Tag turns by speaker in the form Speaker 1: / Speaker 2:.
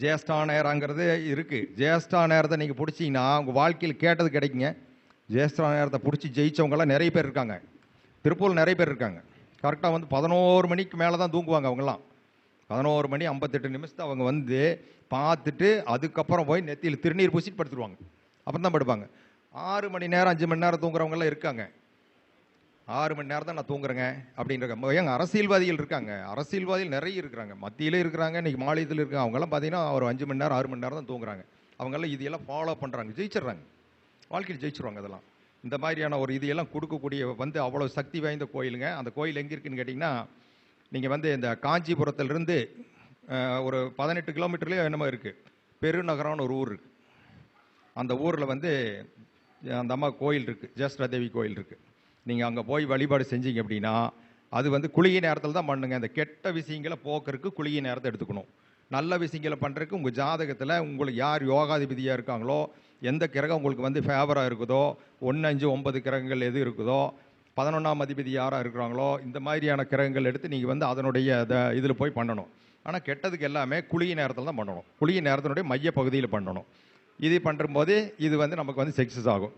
Speaker 1: ஜேஷ்டா நேரங்கிறது இருக்குது ஜேஷ்டா நேரத்தை நீங்கள் பிடிச்சிங்கன்னா உங்கள் வாழ்க்கையில் கேட்டது கிடைக்குங்க. ஜேஷ்டா நேரத்தை பிடிச்சி ஜெயிச்சவங்கெல்லாம் நிறைய பேர் இருக்காங்க. திருப்பூர் நிறைய பேர் இருக்காங்க. கரெக்டாக வந்து பதினோரு மணிக்கு மேலே தான் தூங்குவாங்க அவங்கெல்லாம். பதினோரு மணி ஐம்பத்தெட்டு நிமிஷத்தை அவங்க வந்து பார்த்துட்டு அதுக்கப்புறம் போய் நெத்தியில் திருநீர் பூசிட்டு படுத்துருவாங்க. அப்புறம் தான் படுப்பாங்க. ஆறு மணி நேரம் அஞ்சு மணி நேரம் தூங்குறவங்கெல்லாம் இருக்காங்க. ஆறு மணி நேரம் தான் நான் தூங்குறேங்க அப்படின்ற ஏங்க அரசியல்வாதிகள் இருக்காங்க. அரசியல்வாதிகள் நிறைய இருக்கிறாங்க. மத்தியிலே இருக்கிறாங்க இன்றைக்கி மாநிலத்தில் இருக்காங்க. அவங்கெல்லாம் பார்த்தீங்கன்னா ஒரு அஞ்சு மணி நேரம் ஆறு மணி நேரம் தான் தூங்குறாங்க. அவங்கெல்லாம் இதையெல்லாம் ஃபாலோ பண்ணுறாங்க ஜெயிச்சிடுறாங்க. வாழ்க்கையில் ஜெயிச்சிருவாங்க அதெல்லாம். இந்த மாதிரியான ஒரு இதையெல்லாம் கொடுக்கக்கூடிய வந்து அவ்வளோ சக்தி வாய்ந்த கோயிலுங்க. அந்த கோயில் எங்கே இருக்குன்னு கேட்டிங்கன்னா நீங்கள் வந்து இந்த காஞ்சிபுரத்துலேருந்து ஒரு பதினெட்டு கிலோமீட்டர்லேயே என்னமோ இருக்குது பெருநகரம்னு ஒரு ஊர் இருக்குது அந்த ஊரில் வந்து அந்த அம்மா கோயில் இருக்குது ஜேஷ்டா தேவி கோயில் இருக்குது நீங்கள் அங்கே போய் வழிபாடு செஞ்சீங்க அப்படின்னா அது வந்து குளிகை நேரத்தில் தான் பண்ணுங்கள் இந்த கெட்ட விஷயங்களை போக்குறதுக்கு குளிகை நேரத்தை எடுத்துக்கணும். நல்ல விஷயங்களை பண்ணுறதுக்கு உங்கள் ஜாதகத்தில் உங்களுக்கு யார் யோகாதிபதியாக இருக்காங்களோ எந்த கிரகம் உங்களுக்கு வந்து ஃபேவராக இருக்குதோ ஒன்று அஞ்சு ஒன்பது கிரகங்கள் எது இருக்குதோ பதினொன்றாம் அதிபதி யாராக இருக்கிறாங்களோ இந்த மாதிரியான கிரகங்கள் எடுத்து நீங்கள் வந்து அதனுடைய இதில் போய் பண்ணணும். ஆனால் கெட்டதுக்கு எல்லாமே குளிய நேரத்தில் தான் பண்ணணும். குளிய நேரத்தினுடைய மைய பகுதியில் பண்ணணும். இது பண்ணும்போது இது வந்து நமக்கு வந்து சக்ஸஸ் ஆகும்.